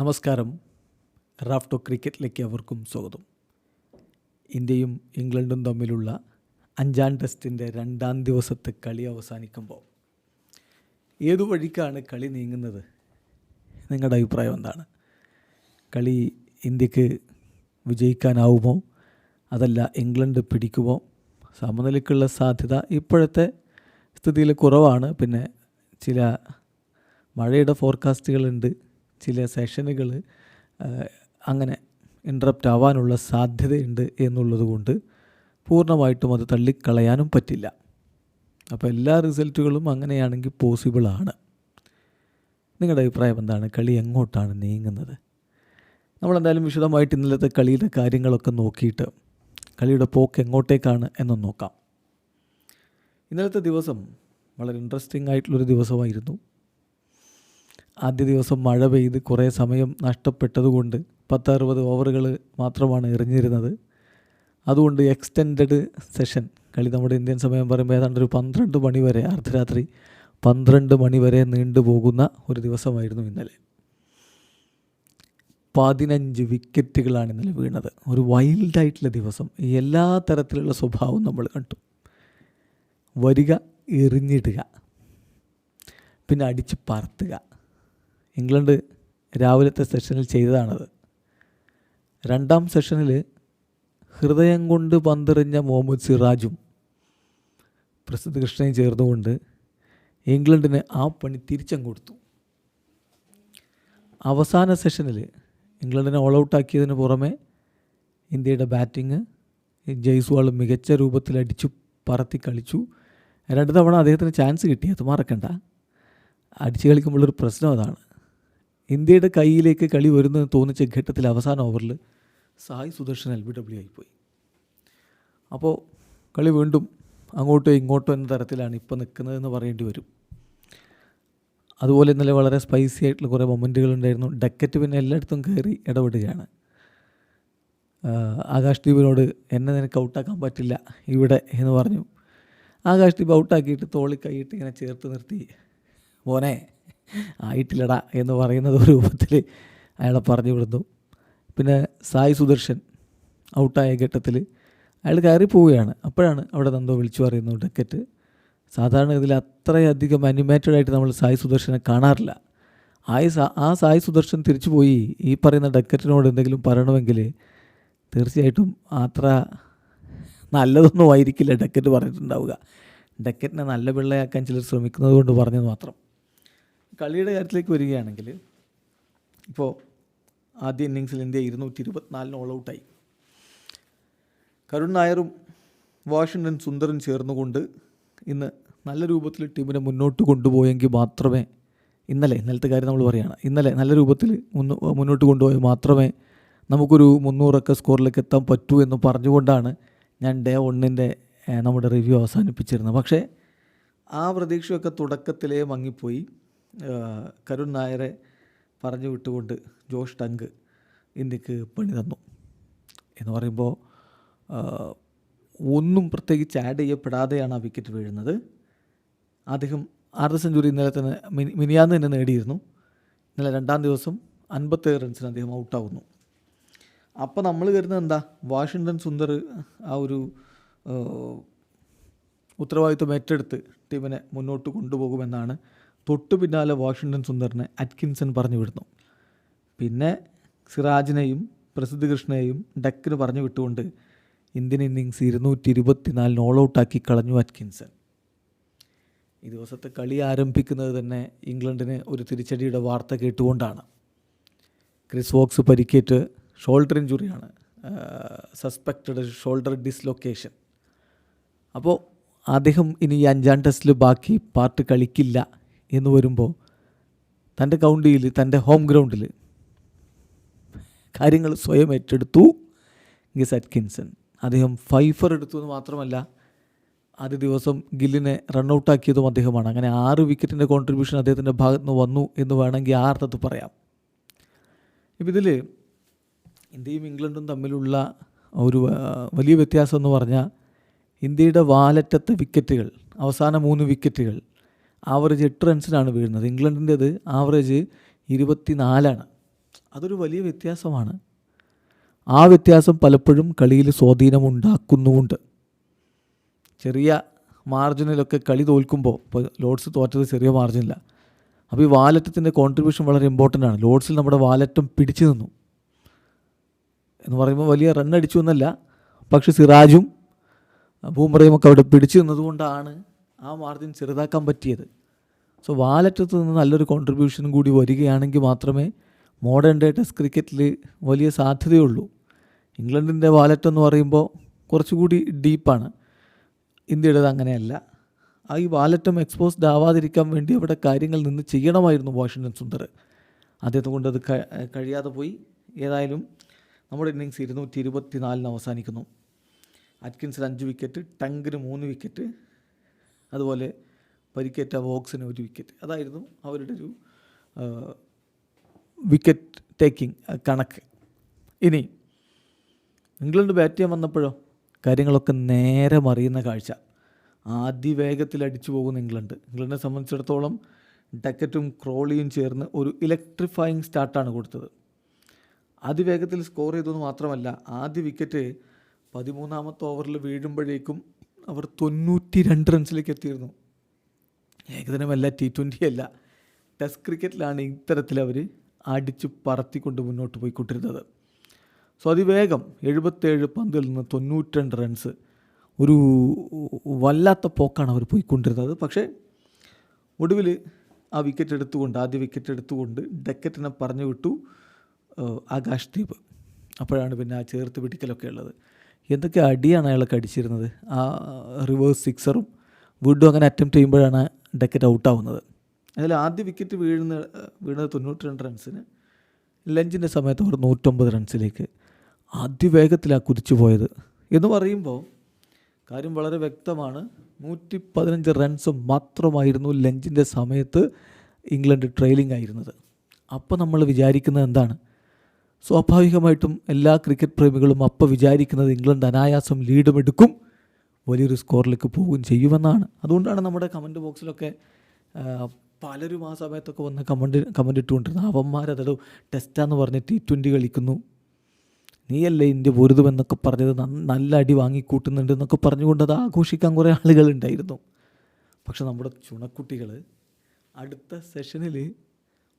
നമസ്കാരം. റാഫ്റ്റോ ക്രിക്കറ്റിലേക്ക് അവർക്കും സ്വാഗതം. ഇന്ത്യയും ഇംഗ്ലണ്ടും തമ്മിലുള്ള അഞ്ചാം ടെസ്റ്റിന്റെ രണ്ടാം ദിവസത്തെ കളി അവസാനിക്കുമ്പോൾ ഏതു വഴിക്കാണ് കളി നീങ്ങുന്നത്? നിങ്ങളുടെ അഭിപ്രായം എന്താണ്? കളി ഇന്ത്യയ്ക്ക് വിജയിക്കാനാവുമോ? അതല്ല ഇംഗ്ലണ്ട് പിടിക്കുമോ? സമനിലയ്ക്കുള്ള സാധ്യത ഇപ്പോഴത്തെ സ്ഥിതിയിൽ കുറവാണ്. പിന്നെ ചില മഴയുടെ ഫോർകാസ്റ്റുകളുണ്ട് ചില സെഷനുകൾ അങ്ങനെ ഇൻട്രപ്റ്റ് ആവാനുള്ള സാധ്യതയുണ്ട് എന്നുള്ളത് കൊണ്ട് പൂർണമായിട്ടും അത് തള്ളിക്കളയാനും പറ്റില്ല. അപ്പോൾ എല്ലാ റിസൾട്ടുകളും അങ്ങനെയാണെങ്കിൽ പോസിബിളാണ് നിങ്ങളുടെ അഭിപ്രായം എന്താണ്? കളി എങ്ങോട്ടാണ് നീങ്ങുന്നത്? നമ്മളെന്തായാലും വിശദമായിട്ട് ഇന്നലത്തെ കളിയുടെ കാര്യങ്ങളൊക്കെ നോക്കിയിട്ട് കളിയുടെ പോക്ക് എങ്ങോട്ടേക്കാണ് എന്ന് നോക്കാം. ഇന്നലത്തെ ദിവസം വളരെ ഇൻട്രസ്റ്റിംഗ് ആയിട്ടുള്ളൊരു ദിവസമായിരുന്നു. ആദ്യ ദിവസം മഴ പെയ്ത് കുറേ സമയം നഷ്ടപ്പെട്ടതുകൊണ്ട് പത്തറുപത് ഓവറുകൾ മാത്രമാണ് എറിഞ്ഞിരുന്നത്. അതുകൊണ്ട് എക്സ്റ്റെൻഡഡ് സെഷൻ കളി നമ്മുടെ ഇന്ത്യൻ സമയം പറയുമ്പോൾ ഏതാണ്ട് ഒരു പന്ത്രണ്ട് മണി വരെ അർദ്ധരാത്രി പന്ത്രണ്ട് മണി വരെ നീണ്ടുപോകുന്ന ഒരു ദിവസമായിരുന്നു ഇന്നലെ. പതിനഞ്ച് വിക്കറ്റുകളാണ് ഇന്നലെ വീണത്. ഒരു വൈൽഡായിട്ടുള്ള ദിവസം. എല്ലാ തരത്തിലുള്ള സ്വഭാവവും നമ്മൾ കണ്ടു. വരിക എറിഞ്ഞിടുക. പിന്നെ അടിച്ച് പറത്തുക. ഇംഗ്ലണ്ട് രാവിലത്തെ സെഷനിൽ ചെയ്തതാണത്. രണ്ടാം സെഷനിൽ ഹൃദയം കൊണ്ട് പന്തെറിഞ്ഞ മുഹമ്മദ് സിറാജും പ്രസിദ്ധ കൃഷ്ണയും ചേർന്നുകൊണ്ട് ഇംഗ്ലണ്ടിന് ആ പണി തിരിച്ചം കൊടുത്തു. അവസാന സെഷനിൽ ഇംഗ്ലണ്ടിനെ ഓൾ ഔട്ടാക്കിയതിന് പുറമെ ഇന്ത്യയുടെ ബാറ്റിങ് ജയ്സ്വാൾ മികച്ച രൂപത്തിൽ അടിച്ചു പറത്തി കളിച്ചു. രണ്ട് തവണ അദ്ദേഹത്തിന് ചാൻസ് കിട്ടി അത് മറക്കണ്ട. അടിച്ചു കളിക്കുമ്പോഴൊരു പ്രശ്നം അതാണ്. ഇന്ത്യയുടെ കയ്യിലേക്ക് കളി വരുന്നതെന്ന് തോന്നിച്ച ഘട്ടത്തിൽ അവസാന ഓവറിൽ Sai Sudharsan L B W ആയിപ്പോയി അപ്പോൾ കളി വീണ്ടും അങ്ങോട്ടോ ഇങ്ങോട്ടോ എന്ന തരത്തിലാണ് ഇപ്പോൾ നിൽക്കുന്നതെന്ന് പറയേണ്ടി വരും. അതുപോലെ ഇന്നലെ വളരെ സ്പൈസി ആയിട്ടുള്ള കുറേ മൊമെന്റുകൾ ഉണ്ടായിരുന്നു. ഡക്കറ്റ് പിന്നെ എല്ലായിടത്തും കയറി ഇടപെടുകയാണ്. ആകാശ് ദീപിനോട് എന്നെ നിനക്ക് ഔട്ടാക്കാൻ പറ്റില്ല ഇവിടെ എന്ന് പറഞ്ഞു. ആകാശ് ദീപ് ഔട്ടാക്കിയിട്ട് തോളി കൈയിട്ട് ഇങ്ങനെ ചേർത്ത് നിർത്തി. മോനെ ആയിട്ടില്ലടാ എന്ന് പറയുന്നത് രൂപത്തിൽ അയാളെ പറഞ്ഞു വിടുന്നു. പിന്നെ സായി സുദർശൻ ഔട്ടായ ഘട്ടത്തിൽ അയാൾ കയറി പോവുകയാണ്. അപ്പോഴാണ് അവിടെ നന്ദോ വിളിച്ചു പറയുന്നു ടിക്കറ്റ്. സാധാരണ ഇതിൽ അത്രയധികം അനിമേറ്റഡ് ആയിട്ട് നമ്മൾ സായി സുദർശനെ കാണാറില്ല. ആ ആ സായി സുദർശൻ തിരിച്ചു പോയി ഈ പറയുന്ന ഡക്കറ്റിനോട് എന്തെങ്കിലും പറയണമെങ്കിൽ തീർച്ചയായിട്ടും അത്ര നല്ലതൊന്നും ആയിരിക്കില്ല ഡക്കറ്റ് പറഞ്ഞിട്ടുണ്ടാവുക. ഡക്കറ്റിനെ നല്ല പിള്ളയാക്കാൻ ചിലർ ശ്രമിക്കുന്നത് കൊണ്ട് പറഞ്ഞത് മാത്രം. കളിയുടെ കാര്യത്തിലേക്ക് വരികയാണെങ്കിൽ ഇപ്പോൾ ആദ്യ ഇന്നിങ്സിൽ ഇന്ത്യ ഇരുന്നൂറ്റി ഇരുപത്തിനാലിന് ഓൾ ഔട്ടായി കരുൺ നായരും വാഷിങ്ടൺ സുന്ദറും ചേർന്നുകൊണ്ട് ഇന്ന് നല്ല രൂപത്തിൽ ടീമിനെ മുന്നോട്ട് കൊണ്ടുപോയെങ്കിൽ മാത്രമേ ഇന്നലെ ഇന്നലത്തെ കാര്യം നമ്മൾ പറയുകയാണ് ഇന്നലെ നല്ല രൂപത്തിൽ മുന്നോട്ട് കൊണ്ടുപോയി മാത്രമേ നമുക്കൊരു മുന്നൂറൊക്കെ സ്കോറിലേക്ക് എത്താൻ പറ്റൂ എന്ന് പറഞ്ഞുകൊണ്ടാണ് ഞാൻ ഡേ ഒന്നിന്റെ നമ്മുടെ റിവ്യൂ അവസാനിപ്പിച്ചിരുന്നത്. പക്ഷേ ആ പ്രതീക്ഷയൊക്കെ തുടക്കത്തിലേ മങ്ങിപ്പോയി. കരുൺ നായരെ പറഞ്ഞു വിട്ടുകൊണ്ട് ജോഷ് ടങ്ക് ഇന്ത്യയ്ക്ക് പണി തന്നു. എന്ന് പറയുമ്പോൾ ഒന്നും പ്രത്യേകിച്ച് ആഡ് ചെയ്യപ്പെടാതെയാണ് ആ വിക്കറ്റ് വീഴുന്നത്. അദ്ദേഹം അർദ്ധ സെഞ്ചുറി ഇന്നലെ തന്നെ മിനി മിനിയാന്ന് തന്നെ നേടിയിരുന്നു. ഇന്നലെ രണ്ടാം ദിവസം അൻപത്തേഴ് റൺസിന് അദ്ദേഹം ഔട്ടാവുന്നു അപ്പോൾ നമ്മൾ കരുതുന്നത് എന്താ? വാഷിങ്ടൺ സുന്ദർ ആ ഒരു ഉത്തരവാദിത്വം ഏറ്റെടുത്ത് ടീമിനെ മുന്നോട്ട് കൊണ്ടുപോകുമെന്നാണ് തൊട്ടു പിന്നാലെ വാഷിങ്ടൺ സുന്ദറിനെ അറ്റ്കിൻസൺ പറഞ്ഞു വിടുന്നു. പിന്നെ സിറാജിനെയും പ്രസിദ്ധ കൃഷ്ണയെയും ഡക്കിന് പറഞ്ഞു വിട്ടുകൊണ്ട് ഇന്ത്യൻ ഇന്നിങ്സ് ഇരുന്നൂറ്റി ഇരുപത്തിനാലിന് ഓൾ ഔട്ടാക്കി കളഞ്ഞു അറ്റ്കിൻസൺ. ഈ ദിവസത്തെ കളി ആരംഭിക്കുന്നത് തന്നെ ഇംഗ്ലണ്ടിന് ഒരു തിരിച്ചടിയുടെ വാർത്ത കേട്ടുകൊണ്ടാണ്. ക്രിസ് വോക്സ് പരിക്കേറ്റ് ഷോൾഡർ ഇഞ്ചുറിയാണ് സസ്പെക്റ്റഡ് ഷോൾഡർ ഡിസ്ലൊക്കേഷൻ. അപ്പോൾ അദ്ദേഹം ഇനി ഈ അഞ്ചാം ടെസ്റ്റിൽ ബാക്കി പാർട്ട് കളിക്കില്ല. എന്ന് വരുമ്പോൾ തന്റെ കൗണ്ടിയിൽ തന്റെ ഹോം ഗ്രൗണ്ടിൽ കാര്യങ്ങൾ സ്വയം ഏറ്റെടുത്തു. ഗിസ് അറ്റ്കിൻസൺ അദ്ദേഹം ഫൈഫർ എടുത്തു എന്ന് മാത്രമല്ല ആദ്യ ദിവസം ഗില്ലിനെ റണ്ണൗട്ടാക്കിയതും അദ്ദേഹമാണ്. അങ്ങനെ ആറ് വിക്കറ്റിന്റെ കോൺട്രിബ്യൂഷൻ അദ്ദേഹത്തിന്റെ ഭാഗത്ത് നിന്ന് വന്നു എന്ന് വേണമെങ്കിൽ ആ അർത്ഥത്തിൽ പറയാം. ഇപ്പം ഇതിൽ ഇന്ത്യയും ഇംഗ്ലണ്ടും തമ്മിലുള്ള ഒരു വലിയ വ്യത്യാസം എന്ന് പറഞ്ഞാൽ ഇന്ത്യയുടെ വാലറ്റത്തെ വിക്കറ്റുകൾ അവസാന മൂന്ന് വിക്കറ്റുകൾ ആവറേജ് എട്ട് റൺസിനാണ് വീഴുന്നത്. ഇംഗ്ലണ്ടിന്റെത് ആവറേജ് ഇരുപത്തി നാലാണ് അതൊരു വലിയ വ്യത്യാസമാണ്. ആ വ്യത്യാസം പലപ്പോഴും കളിയിൽ സ്വാധീനമുണ്ടാക്കുന്നുമുണ്ട്. ചെറിയ മാർജിനിലൊക്കെ കളി തോൽക്കുമ്പോൾ ഇപ്പോൾ ലോഡ്സ് തോറ്റത് ചെറിയ മാർജിനില്ല അപ്പോൾ ഈ വാലറ്റത്തിന്റെ കോൺട്രിബ്യൂഷൻ വളരെ ഇമ്പോർട്ടന്റ് ആണ്. ലോഡ്സിൽ നമ്മുടെ വാലറ്റും പിടിച്ചു നിന്നു. എന്ന് പറയുമ്പോൾ വലിയ റൺ എന്നല്ല പക്ഷെ സിറാജും ബൂമറയും ഒക്കെ അവിടെ പിടിച്ചു നിന്നതുകൊണ്ടാണ് ആ മാർജിൻ ചെറുതാക്കാൻ പറ്റിയത്. സോ വാലറ്റത്ത് നിന്ന് നല്ലൊരു കോൺട്രിബ്യൂഷനും കൂടി വരികയാണെങ്കിൽ മാത്രമേ മോഡേൺ ഡേ ടെസ്റ്റ് ക്രിക്കറ്റിൽ വലിയ സാധ്യതയുള്ളൂ. ഇംഗ്ലണ്ടിന്റെ വാലറ്റ് എന്ന് പറയുമ്പോൾ കുറച്ചുകൂടി ഡീപ്പാണ് ഇന്ത്യയുടേത് അങ്ങനെയല്ല. ആ ഈ വാലറ്റും എക്സ്പോസ്ഡ് ആവാതിരിക്കാൻ വേണ്ടി അവിടെ കാര്യങ്ങൾ നിന്ന് ചെയ്യണമായിരുന്നു വാഷിങ്ടൺ സുന്ദർ അദ്ദേഹത്തെ കൊണ്ട് അത് കഴിയാതെ പോയി. ഏതായാലും നമ്മുടെ ഇന്നിങ്സ് ഇരുന്നൂറ്റി ഇരുപത്തി നാലിന് അവസാനിക്കുന്നു. അറ്റ്കിൻസിന് അഞ്ച് വിക്കറ്റ് ടങ്കിന് മൂന്ന് വിക്കറ്റ് അതുപോലെ പരിക്കേറ്റ വോക്സിന് ഒരു വിക്കറ്റ് അതായിരുന്നു അവരുടെ ഒരു വിക്കറ്റ് ടേക്കിംഗ് കണക്ക്. ഇനി ഇംഗ്ലണ്ട് ബാറ്റ് ചെയ്യാൻ വന്നപ്പോഴോ? കാര്യങ്ങളൊക്കെ നേരെ മറിയുന്ന കാഴ്ച. അതിവേഗത്തിൽ അടിച്ചു പോകുന്ന ഇംഗ്ലണ്ട്. ഇംഗ്ലണ്ടിനെ സംബന്ധിച്ചിടത്തോളം ഡക്കറ്റും ക്രോളിയും ചേർന്ന് ഒരു ഇലക്ട്രിഫയിങ് സ്റ്റാർട്ടാണ് കൊടുത്തത്. അതിവേഗത്തിൽ സ്കോർ ചെയ്തെന്ന് മാത്രമല്ല ആദ്യ വിക്കറ്റ് പതിമൂന്നാമത്തെ ഓവറിൽ വീഴുമ്പോഴേക്കും അവർ തൊണ്ണൂറ്റി രണ്ട് റൺസിലേക്ക് എത്തിയിരുന്നു. ഏകദിനമല്ല ടി ട്വന്റി അല്ല. ടെസ്റ്റ് ക്രിക്കറ്റിലാണ് ഇത്തരത്തിൽ അവർ അടിച്ച് പറത്തിക്കൊണ്ട് മുന്നോട്ട് പോയിക്കൊണ്ടിരുന്നത്. സോ അതിവേഗം എഴുപത്തേഴ് പന്തിൽ നിന്ന് തൊണ്ണൂറ്റിരണ്ട് റൺസ് ഒരു വല്ലാത്ത പോക്കാണ് അവർ പോയിക്കൊണ്ടിരുന്നത്. പക്ഷേ ഒടുവിൽ ആ വിക്കറ്റ് എടുത്തുകൊണ്ട് ആദ്യ വിക്കറ്റ് എടുത്തുകൊണ്ട് ഡെക്കറ്റിനെ പറഞ്ഞു വിട്ടു ആകാശ് ദീപ്. അപ്പോഴാണ് പിന്നെ ആ ചേർത്ത് പിടിക്കലൊക്കെ ഉള്ളത്. എന്തൊക്കെ അടിയാണ് അയാളൊക്കെ അടിച്ചിരുന്നത് ആ റിവേഴ്സ് സിക്സറും വീണ്ടും അങ്ങനെ അറ്റംപ്റ്റ് ചെയ്യുമ്പോഴാണ് ഡക്കറ്റ് ഔട്ടാവുന്നത് അതിൽ ആദ്യ വിക്കറ്റ് വീഴുന്ന വീണത് തൊണ്ണൂറ്റി രണ്ട് റൺസിന് ലഞ്ചിന്റെ സമയത്ത് അവർ നൂറ്റമ്പത് റൺസിലേക്ക് അതിവേഗത്തിലാണ് കുതിച്ചു പോയത്. എന്ന് പറയുമ്പോൾ കാര്യം വളരെ വ്യക്തമാണ്. നൂറ്റി പതിനഞ്ച് റൺസ് മാത്രമായിരുന്നു ലഞ്ചിന്റെ സമയത്ത് ഇംഗ്ലണ്ട് ട്രെയിലിംഗ് ആയിരുന്നത്. അപ്പോൾ നമ്മൾ വിചാരിക്കുന്നത് എന്താണ്? സ്വാഭാവികമായിട്ടും എല്ലാ ക്രിക്കറ്റ് പ്രേമികളും അപ്പോൾ വിചാരിക്കുന്നത് ഇംഗ്ലണ്ട് അനായാസം ലീഡും എടുക്കും വലിയൊരു സ്കോറിലേക്ക് പോവുകയും ചെയ്യുമെന്നാണ്. അതുകൊണ്ടാണ് നമ്മുടെ കമന്റ് ബോക്സിലൊക്കെ പലരും ആ സമയത്തൊക്കെ വന്ന് കമന്റ് കമന്റ് ഇട്ടുകൊണ്ടിരുന്നത് അവന്മാരതോ ടെസ്റ്റാന്ന് പറഞ്ഞ് ടി ട്വന്റി കളിക്കുന്നു. നീയല്ലേ ഇന്ത്യ പൊരുതുമെന്നൊക്കെ പറഞ്ഞത് നല്ല അടി വാങ്ങിക്കൂട്ടുന്നുണ്ട് എന്നൊക്കെ പറഞ്ഞുകൊണ്ട് അത് ആഘോഷിക്കാൻ കുറേ ആളുകളുണ്ടായിരുന്നു പക്ഷെ നമ്മുടെ ചുണക്കുട്ടികൾ അടുത്ത സെഷനിൽ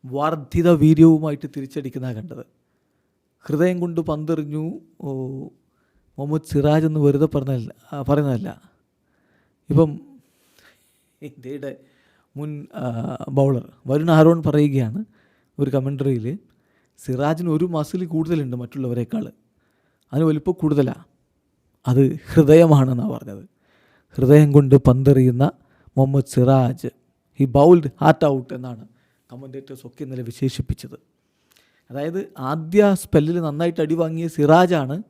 വർദ്ധിത വീര്യവുമായിട്ട് തിരിച്ചടിക്കുന്ന കണ്ടത്. ഹൃദയം കൊണ്ട് പന്തെറിഞ്ഞു മുഹമ്മദ് സിറാജ് എന്ന് വെറുതെ പറഞ്ഞല്ല പറയുന്നതല്ല. ഇപ്പം ഇന്ത്യയുടെ മുൻ ബൗളർ വരുൺ ആരോൺ പറയുകയാണ് ഒരു കമൻട്രിയിൽ സിറാജിന് ഒരു മസിൽ കൂടുതലുണ്ട് മറ്റുള്ളവരെക്കാൾ അതിന് വലിപ്പം കൂടുതലാണ് അത് ഹൃദയമാണെന്നാണ് പറഞ്ഞത്. ഹൃദയം കൊണ്ട് പന്തെറിയുന്ന Mohammed Siraj he bowled heart out എന്നാണ് കമന്റേറ്റേഴ്സ് ഒക്കെ ഇന്നലെ വിശേഷിപ്പിച്ചത്. അതായത് ആദ്യ സ്പെല്ലിൽ നന്നായിട്ട് അടി വാങ്ങിയ സിറാജാണ്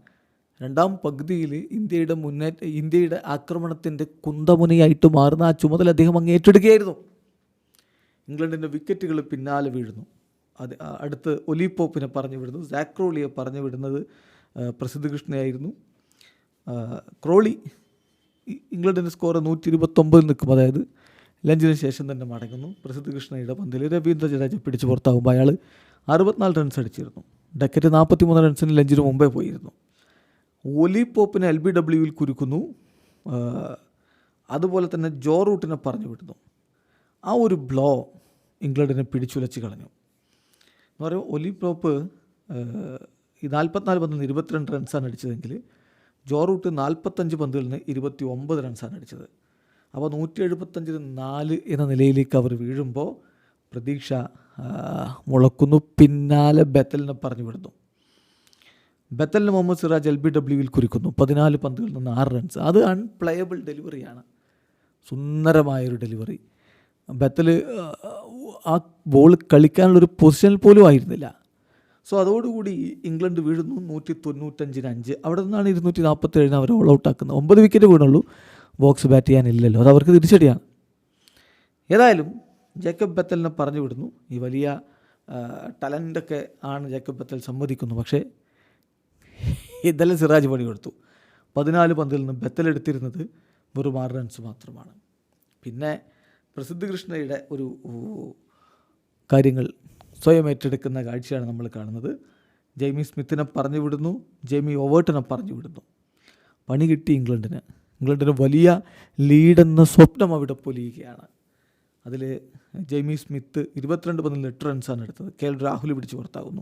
രണ്ടാം പകുതിയിൽ ഇന്ത്യയുടെ മുന്നേറ്റ ഇന്ത്യയുടെ ആക്രമണത്തിന്റെ കുന്തമുനയായിട്ട് മാറുന്ന ആ ചുമതല അദ്ദേഹം അങ്ങ് ഏറ്റെടുക്കുകയായിരുന്നു. ഇംഗ്ലണ്ടിന്റെ വിക്കറ്റുകൾ പിന്നാലെ വീഴുന്നു. അത് അടുത്ത് ഒലിപോപ്പിനെ പറഞ്ഞു വിടുന്നു. സാക്രോളിയെ പറഞ്ഞു വിടുന്നത് പ്രസിദ്ധ കൃഷ്ണയായിരുന്നു. ക്രോളി ഇംഗ്ലണ്ടിന്റെ സ്കോർ നൂറ്റി ഇരുപത്തൊമ്പതിൽ നിൽക്കും. അതായത് ലഞ്ചിന് ശേഷം തന്നെ മടങ്ങുന്നു. പ്രസിദ്ധ കൃഷ്ണയുടെ പന്തിൽ രവീന്ദ്ര ജഡേജ പിടിച്ച് പുറത്താകുമ്പോൾ അയാൾ അറുപത്തിനാല് റൺസ് അടിച്ചിരുന്നു. ഡക്കറ്റ് നാൽപ്പത്തി മൂന്ന് റൺസിന് ലഞ്ചിന് മുമ്പേ പോയിരുന്നു. ഒലി പോപ്പിനെ എൽ ബി ഡബ്ല്യുവിൽ കുരുക്കുന്നു. അതുപോലെ തന്നെ ജോ റൂട്ടിനെ പറഞ്ഞു വിടുന്നു. ആ ഒരു ബ്ലോ ഇംഗ്ലണ്ടിനെ പിടിച്ചുലച്ച് കളഞ്ഞു. എന്ന് പറയുമ്പോൾ ഒലി പോപ്പ് ഈ നാൽപ്പത്തിനാല് പന്തിൽ നിന്ന് ഇരുപത്തിരണ്ട് റൺസാണ് അടിച്ചതെങ്കിൽ ജോ റൂട്ട് നാൽപ്പത്തഞ്ച് പന്തുകളിൽ നിന്ന് ഇരുപത്തി ഒമ്പത് റൺസാണ് അടിച്ചത്. അപ്പോൾ നൂറ്റി എഴുപത്തഞ്ചിന് നാല് എന്ന നിലയിലേക്ക് അവർ വീഴുമ്പോൾ പ്രതീക്ഷ മുളക്കുന്നു. പിന്നാലെ ബത്തലിനെ പറഞ്ഞു വിടുന്നു ബത്തലിന് മുഹമ്മദ് സിറാജ് എൽ ബി ഡബ്ല്യുവിൽ കുറിക്കുന്നു പതിനാല് പന്തുകളിൽ നിന്ന് ആറ് റൺസ്. അത് അൺപ്ലേയബിൾ ഡെലിവറിയാണ് സുന്ദരമായൊരു ഡെലിവറി ബത്തൽ ആ ബോൾ കളിക്കാനുള്ളൊരു പൊസിഷനിൽ പോലും ആയിരുന്നില്ല. സോ അതോടുകൂടി ഇംഗ്ലണ്ട് വീഴുന്നു. നൂറ്റി തൊണ്ണൂറ്റഞ്ചിന് അഞ്ച്. അവിടെ നിന്നാണ് ഇരുന്നൂറ്റി നാൽപ്പത്തേഴിന് അവർ ഓൾ ഔട്ട് ആക്കുന്നത്. ഒമ്പത് വിക്കറ്റ് വീണുള്ളൂ. ബോക്സ് ബാറ്റ് ചെയ്യാനില്ലല്ലോ. അത് അവർക്ക് തിരിച്ചടിയാണ്. ഏതായാലും ജേക്കബ് ബത്തലിനെ പറഞ്ഞു വിടുന്നു. ഈ വലിയ ടലന്റൊക്കെ ആണ് ജേക്കബ് ബത്തൽ സമ്മതിക്കുന്നു പക്ഷേ ഇതെല്ലാം സിറാജ് പണി കൊടുത്തു. പതിനാല് പന്തിൽ നിന്ന് ബത്തൽ എടുത്തിരുന്നത് വെറും ആറ് റൺസ് മാത്രമാണ്. പിന്നെ പ്രസിദ്ധ കൃഷ്ണയുടെ ഒരു കാര്യങ്ങൾ സ്വയം ഏറ്റെടുക്കുന്ന കാഴ്ചയാണ് നമ്മൾ കാണുന്നത്. ജെയ്മി സ്മിത്തിനെ പറഞ്ഞു വിടുന്നു. ജെയ്മി ഒവേർട്ടിനെ പറഞ്ഞു വിടുന്നു. പണി കിട്ടി ഇംഗ്ലണ്ടിന്. ഇംഗ്ലണ്ടിന് വലിയ ലീഡെന്ന സ്വപ്നം അവിടെ പൊലിയുകയാണ്. അതിൽ ജെയ്മി സ്മിത്ത് ഇരുപത്തിരണ്ട് പതിനൊന്ന് എട്ട് റൺസാണ് എടുത്തത്. കെ എൽ രാഹുൽ പിടിച്ച് പുറത്താകുന്നു.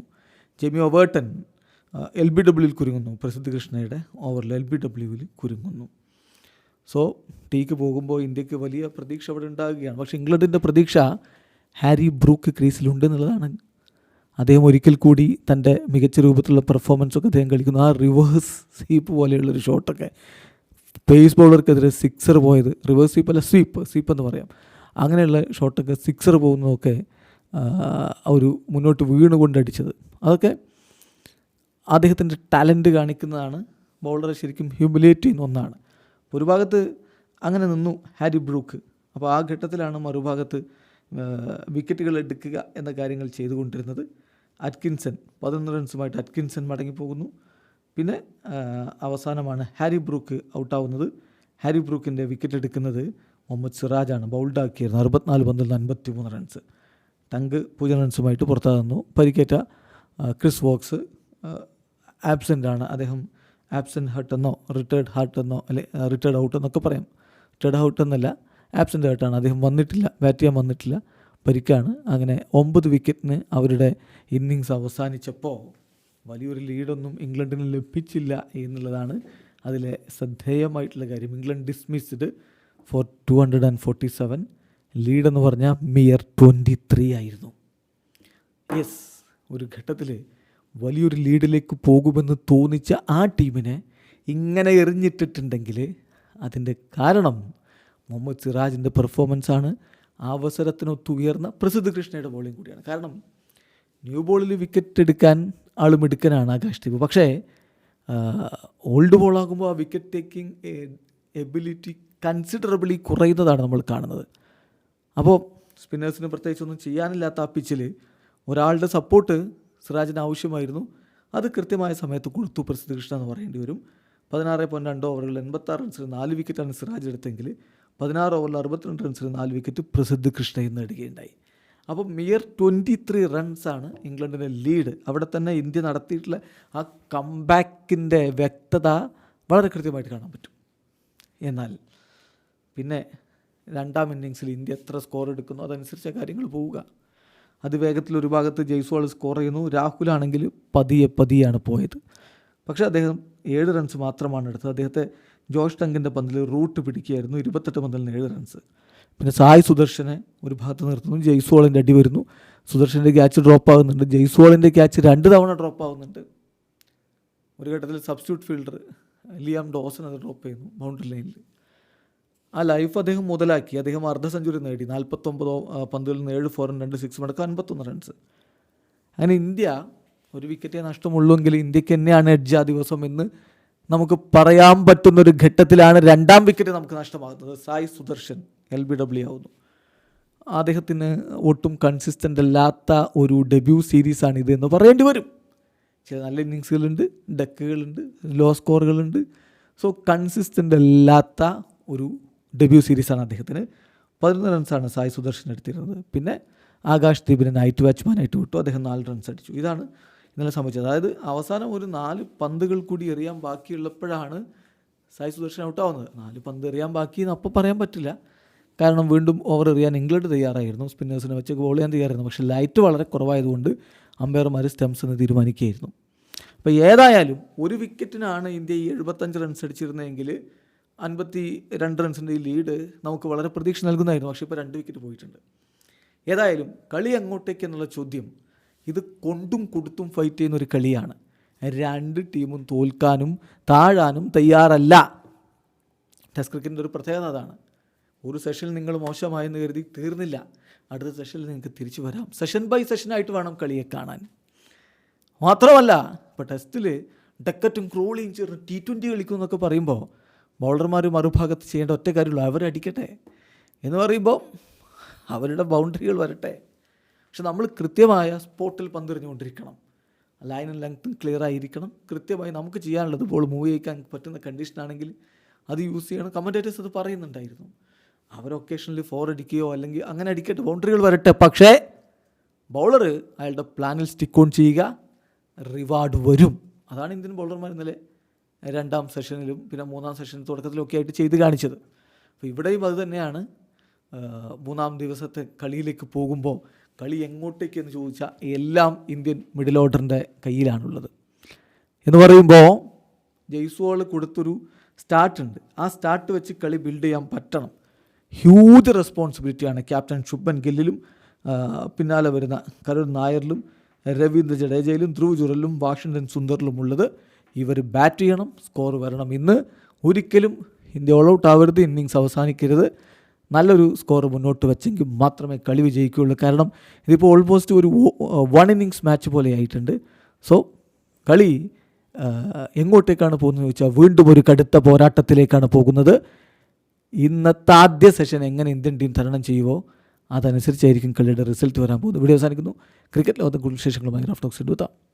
ജെയ്മി ഒവേർട്ടൻ എൽ ബി ഡബ്ല്യുവിൽ കുരുങ്ങുന്നു. പ്രസിദ്ധ കൃഷ്ണയുടെ ഓവറിൽ എൽ ബി ഡബ്ല്യുവിൽ കുരുങ്ങുന്നു. സോ ടീക്ക് പോകുമ്പോൾ ഇന്ത്യയ്ക്ക് വലിയ പ്രതീക്ഷ അവിടെ ഉണ്ടാകുകയാണ്. പക്ഷേ ഇംഗ്ലണ്ടിന്റെ പ്രതീക്ഷ ഹാരി ബ്രൂക്ക് ക്രീസിലുണ്ട് എന്നുള്ളതാണ് അദ്ദേഹം ഒരിക്കൽ കൂടി തന്റെ മികച്ച രൂപത്തിലുള്ള പെർഫോമൻസൊക്കെ അദ്ദേഹം കളിക്കുന്നു. ആ റിവേഴ്സ് സ്വീപ്പ് പോലെയുള്ളൊരു ഷോട്ടൊക്കെ പേസ് ബോളർക്കെതിരെ സിക്സർ പോയത്. റിവേഴ്സ് സ്വീപ്പ് അല്ല സ്വീപ്പ് സ്വീപ്പ് എന്ന് പറയാം. അങ്ങനെയുള്ള ഷോട്ടൊക്കെ സിക്സർ പോകുന്നതൊക്കെ ഒരു മുന്നോട്ട് വീണുകൊണ്ടടിച്ചത്. അതൊക്കെ അദ്ദേഹത്തിന്റെ ടാലന്റ് കാണിക്കുന്നതാണ്. ബൗളറെ ശരിക്കും ഹ്യൂമിലേറ്റ് ചെയ്യുന്ന ഒന്നാണ്. ഒരു ഭാഗത്ത് അങ്ങനെ നിന്നു ഹാരി ബ്രൂക്ക്. അപ്പോൾ ആ ഘട്ടത്തിലാണ് മറുഭാഗത്ത് വിക്കറ്റുകൾ എടുക്കുക എന്ന കാര്യങ്ങൾ ചെയ്തുകൊണ്ടിരുന്നത്. അറ്റ്കിൻസൺ പതിനൊന്ന് റൺസുമായിട്ട് അറ്റ്കിൻസൺ മടങ്ങിപ്പോകുന്നു. പിന്നെ അവസാനമാണ് ഹാരി ബ്രൂക്ക് ഔട്ടാവുന്നത്. ഹാരി ബ്രൂക്കിന്റെ വിക്കറ്റ് എടുക്കുന്നത് മുഹമ്മദ് സിറാജാണ് ബൗൾഡാക്കിയിരുന്നത്. അറുപത്തിനാല് പന്തിൽ നിന്ന് അൻപത്തി മൂന്ന് റൺസ്. ടങ്ക് പൂജ്യം റൺസുമായിട്ട് പുറത്താകുന്നു. പരിക്കേറ്റ ക്രിസ് വോക്സ് ആബ്സെന്റ് ആണ് അദ്ദേഹം ആബ്സെന്റ് ഹർട്ട് എന്നോ റിട്ടയർഡ് ഹാർട്ട് എന്നോ അല്ലെ റിട്ടയർഡ് ഔട്ട് എന്നൊക്കെ പറയാം. റിട്ടേർഡ് ഔട്ട് എന്നല്ല ആബ്സെന്റ് ഹർട്ടാണ്. അദ്ദേഹം വന്നിട്ടില്ല ബാറ്റ് ചെയ്യാൻ വന്നിട്ടില്ല പരിക്കാണ്. അങ്ങനെ ഒമ്പത് വിക്കറ്റിന് അവരുടെ ഇന്നിങ്സ് അവസാനിച്ചപ്പോൾ വലിയൊരു ലീഡൊന്നും ഇംഗ്ലണ്ടിന് ലഭിച്ചില്ല എന്നുള്ളതാണ് അതിലെ ശ്രദ്ധേയമായിട്ടുള്ള കാര്യം. England dismissed for two hundred and forty seven ലീഡെന്ന് പറഞ്ഞാൽ മിയർ ട്വന്റി ത്രീ ആയിരുന്നു. യെസ് ഒരു ഘട്ടത്തിൽ വലിയൊരു ലീഡിലേക്ക് പോകുമെന്ന് തോന്നിച്ച ആ ടീമിനെ ഇങ്ങനെ എറിഞ്ഞിട്ടിട്ടുണ്ടെങ്കിൽ അതിന്റെ കാരണം മുഹമ്മദ് സിറാജിന്റെ പെർഫോമൻസാണ് അവസരത്തിനൊത്തുയർന്ന പ്രസിദ്ധ കൃഷ്ണയുടെ ബോളിംഗ് കൂടിയാണ്. കാരണം ന്യൂ ബോളിൽ വിക്കറ്റ് എടുക്കാൻ ആൾ മിടുക്കനാണ് ആകാശ് ദീപ് പക്ഷേ ഓൾഡ് ബോളാകുമ്പോൾ ആ വിക്കറ്റ് ടേക്കിംഗ് എബിലിറ്റി കൺസിഡറബിളി കുറയുന്നതാണ് നമ്മൾ കാണുന്നത്. അപ്പോൾ സ്പിന്നേഴ്സിന് പ്രത്യേകിച്ചൊന്നും ചെയ്യാനില്ലാത്ത ആ പിച്ചിൽ ഒരാളുടെ സപ്പോർട്ട് സിറാജിന് ആവശ്യമായിരുന്നു. അത് കൃത്യമായ സമയത്ത് കൊടുത്തു പ്രസിദ്ധ കൃഷ്ണ എന്ന് പറയേണ്ടി വരും. പതിനാറ് പോയിന്റ് രണ്ട് ഓവറുകളിൽ എൺപത്താറ് റൺസിന് നാല് വിക്കറ്റാണ് സിറാജ് എടുത്തെങ്കിൽ പതിനാറ് ഓവറിൽ അറുപത്തിരണ്ട് റൺസിന് നാല് വിക്കറ്റ് പ്രസിദ്ധ കൃഷ്ണയിൽ നേടുകയുണ്ടായി. അപ്പോൾ മിയർ ട്വന്റി ത്രീ റൺസാണ് ഇംഗ്ലണ്ടിന്റെ ലീഡ് അവിടെ തന്നെ ഇന്ത്യ നടത്തിയിട്ടുള്ള ആ കംബാക്കിന്റെ വ്യക്തത വളരെ കൃത്യമായിട്ട് കാണാൻ പറ്റും. എന്നാൽ പിന്നെ രണ്ടാം ഇന്നിങ്സിൽ ഇന്ത്യ എത്ര സ്കോർ എടുക്കുന്നു? അതനുസരിച്ച് കാര്യങ്ങൾ പോവുക. അത് വേഗത്തിൽ ഒരു ഭാഗത്ത് ജയ്സ്വാൾ സ്കോർ ചെയ്യുന്നു. രാഹുലാണെങ്കിൽ പതിയെ പതിയാണ് പോയത്. പക്ഷേ അദ്ദേഹം ഏഴ് റൺസ് മാത്രമാണ് എടുത്തത്. അദ്ദേഹത്തെ ജോഷ് ടങ്കിന്റെ പന്തിൽ റൂട്ട് പിടിക്കുകയായിരുന്നു. ഇരുപത്തെട്ട് പന്തിൽ നിന്ന് ഏഴ് റൺസ് പിന്നെ സായ് സുദർശനെ ഒരു ഭാഗത്ത് നിർത്തുന്നു. ജയ്സ്വാളിന്റെ അടി വരുന്നു. സുദർശന്റെ ക്യാച്ച് ഡ്രോപ്പ് ആകുന്നുണ്ട് ജയ്സ്വാളിന്റെ ക്യാച്ച് രണ്ട് തവണ ഡ്രോപ്പ് ആകുന്നുണ്ട് ഒരു ഘട്ടത്തിൽ സബ്സ്റ്റിറ്റ്യൂട്ട് ഫീൽഡർ ലിയാം ഡോസൺ അത് ഡ്രോപ്പ് ചെയ്യുന്നു ബൗണ്ടറി ലൈനിൽ. ആ ലൈഫ് അദ്ദേഹം മുതലാക്കി. അദ്ദേഹം അർദ്ധ സെഞ്ചുറി നേടി. നാൽപ്പത്തൊമ്പതോ പന്തുകളിൽ നിന്ന് ഏഴ് ഫോറും രണ്ട് സിക്സ് മടക്കം അൻപത്തൊന്ന് റൺസ്. അങ്ങനെ ഇന്ത്യ ഒരു വിക്കറ്റേ നഷ്ടമുള്ളൂവെങ്കിൽ ഇന്ത്യയ്ക്ക് തന്നെയാണ് എഡ്ജ് ആ ദിവസം എന്ന് നമുക്ക് പറയാൻ പറ്റുന്ന ഒരു ഘട്ടത്തിലാണ് രണ്ടാം വിക്കറ്റ് നമുക്ക് നഷ്ടമാകുന്നത്. Sai Sudharsan L B W ആവുന്നു. അദ്ദേഹത്തിന് ഒട്ടും കൺസിസ്റ്റന്റ് അല്ലാത്ത ഒരു ഡെബ്യൂ സീരീസാണ് ഇത് എന്ന് പറയേണ്ടി വരും. ചില നല്ല ഇന്നിങ്സുകളുണ്ട് ഡക്കുകളുണ്ട് ലോ സ്കോറുകളുണ്ട് സോ കൺസിസ്റ്റന്റ് അല്ലാത്ത ഒരു ഡെബ്യൂ സീരീസാണ് അദ്ദേഹത്തിന്. പതിനൊന്ന് റൺസാണ് സായി സുദർശൻ എടുത്തിരുന്നത്. പിന്നെ ആകാശ് ദീപിനെ നൈറ്റ് വാച്ച്മാനായിട്ട് വിട്ടു. അദ്ദേഹം നാല് റൺസ് അടിച്ചു. ഇതാണ് ഇന്നലെ സംഭവിച്ചത്. അതായത് അവസാനം ഒരു നാല് പന്തുകൾ കൂടി എറിയാൻ ബാക്കിയുള്ളപ്പോഴാണ് സായി സുദർശൻ ഔട്ടാവുന്നത് നാല് പന്ത് എറിയാൻ ബാക്കി എന്ന് അപ്പോൾ പറയാൻ പറ്റില്ല. കാരണം വീണ്ടും ഓവർ എറിയാൻ ഇംഗ്ലണ്ട് തയ്യാറായിരുന്നു. സ്പിന്നേഴ്സിനെ വെച്ച് ബോൾ ചെയ്യാൻ തയ്യാറായിരുന്നു. പക്ഷേ ലൈറ്റ് വളരെ കുറവായതുകൊണ്ട് അമ്പയർമാർ സ്റ്റംസ് എന്ന് തീരുമാനിക്കുകയായിരുന്നു. അപ്പോൾ ഏതായാലും ഒരു വിക്കറ്റിനാണ് ഇന്ത്യ ഈ എഴുപത്തഞ്ച് റൺസ് അടിച്ചിരുന്നതെങ്കിൽ അൻപത്തി രണ്ട് റൺസിന്റെ ഈ ലീഡ് നമുക്ക് വളരെ പ്രതീക്ഷ നൽകുന്നതായിരുന്നു. പക്ഷേ ഇപ്പോൾ രണ്ട് വിക്കറ്റ് പോയിട്ടുണ്ട്. ഏതായാലും കളി അങ്ങോട്ടേക്ക് എന്നുള്ള ചോദ്യം ഇത് കൊണ്ടും കൊടുത്തും ഫൈറ്റ് ചെയ്യുന്ന ഒരു കളിയാണ്. രണ്ട് ടീമും തോൽക്കാനും താഴാനും തയ്യാറല്ല. ടെസ്റ്റ് ക്രിക്കറ്റിന്റെ ഒരു പ്രത്യേകത അതാണ്. ഒരു സെഷനിൽ നിങ്ങൾ മോശമായെന്ന് കരുതി തീർന്നില്ല. അടുത്ത സെഷനിൽ നിങ്ങൾക്ക് തിരിച്ചു വരാം. സെഷൻ ബൈ സെഷനായിട്ട് വേണം കളിയെ കാണാൻ. മാത്രമല്ല ഇപ്പോൾ ടെസ്റ്റിൽ ഡക്കറ്റും ക്രോളിയും ചേർന്ന് ടി ട്വന്റി കളിക്കും എന്നൊക്കെ പറയുമ്പോൾ ബൗളർമാർ മറുഭാഗത്ത് ചെയ്യേണ്ട ഒറ്റ കാര്യമുള്ളൂ അവരടിക്കട്ടെ എന്ന് പറയുമ്പോൾ അവരുടെ ബൗണ്ടറികൾ വരട്ടെ. പക്ഷെ നമ്മൾ കൃത്യമായ സ്പോട്ടിൽ പന്തെറിഞ്ഞുകൊണ്ടിരിക്കണം. ലൈനും ലെങ്ത്തും ക്ലിയർ ആയിരിക്കണം. കൃത്യമായി നമുക്ക് ചെയ്യാനുള്ളത് ബോൾ മൂവ് ചെയ്യിക്കാൻ പറ്റുന്ന കണ്ടീഷനാണെങ്കിൽ അത് യൂസ് ചെയ്യണം. കമന്റേറ്റേഴ്സ് അത് പറയുന്നുണ്ടായിരുന്നു. അവർ ഒക്കേഷനിൽ ഫോർ അടിക്കുകയോ അല്ലെങ്കിൽ അങ്ങനെ അടിക്കട്ടെ ബൗണ്ടറികൾ വരട്ടെ. പക്ഷേ ബൗളർ അയാളുടെ പ്ലാനിൽ സ്റ്റിക്ക് ഓൺ ചെയ്യുക റിവാർഡ് വരും. അതാണ് ഇന്ത്യൻ ബൗളർമാർ ഇന്നലെ രണ്ടാം സെഷനിലും പിന്നെ മൂന്നാം സെഷനിൽ തുടക്കത്തിലൊക്കെ ആയിട്ട് ചെയ്ത് കാണിച്ചത്. അപ്പോൾ ഇവിടെയും അത് തന്നെയാണ്. മൂന്നാം ദിവസത്തെ കളിയിലേക്ക് പോകുമ്പോൾ കളി എങ്ങോട്ടേക്ക് എന്ന് ചോദിച്ചാൽ എല്ലാം ഇന്ത്യൻ മിഡിൽ ഓർഡറിന്റെ കയ്യിലാണുള്ളത്. എന്ന് പറയുമ്പോൾ ജയ്സ്വാൾ കൊടുത്തൊരു സ്റ്റാർട്ട് ഉണ്ട്. ആ സ്റ്റാർട്ട് വെച്ച് കളി ബിൽഡ് ചെയ്യാൻ പറ്റണം. ഹ്യൂജ് റെസ്പോൺസിബിലിറ്റിയാണ് ക്യാപ്റ്റൻ ശുഭൻ ഗില്ലിലും പിന്നാലെ വരുന്ന കരുൺ നായറിലും രവീന്ദ്ര ജഡേജയിലും ധ്രുവ് ജുറലിലും വാഷിങ്ടൺ സുന്ദറിലും ഉള്ളത് ഇവർ ബാറ്റ് ചെയ്യണം സ്കോർ വരണം. ഇന്ന് ഒരിക്കലും ഇന്ത്യ ഓൾ ഔട്ട് ആവരുത് ഇന്നിങ്സ് അവസാനിക്കരുത്. നല്ലൊരു സ്കോർ മുന്നോട്ട് വെച്ചെങ്കിൽ മാത്രമേ കളി വിജയിക്കുകയുള്ളൂ. കാരണം ഇതിപ്പോൾ ഓൾമോസ്റ്റ് ഒരു വൺ ഇന്നിങ്സ് മാച്ച് പോലെ ആയിട്ടുണ്ട്. സോ കളി എങ്ങോട്ടേക്കാണ് പോകുന്നത് ചോദിച്ചാൽ വീണ്ടും ഒരു കടുത്ത പോരാട്ടത്തിലേക്കാണ് പോകുന്നത്. ഇന്നത്തെ ആദ്യ സെഷൻ എങ്ങനെ ഇന്ത്യൻ ടീം തരണം ചെയ്യുമോ അതനുസരിച്ചായിരിക്കും കളിയുടെ റിസൾട്ട് വരാൻ പോകുന്നത്. വീഡിയോ അവസാനിക്കുന്നു. ക്രിക്കറ്റ് ലോകത്തെ കൂടുതൽ വിശേഷങ്ങളുമായി റഫ് ടോക്സ് എടുത്താം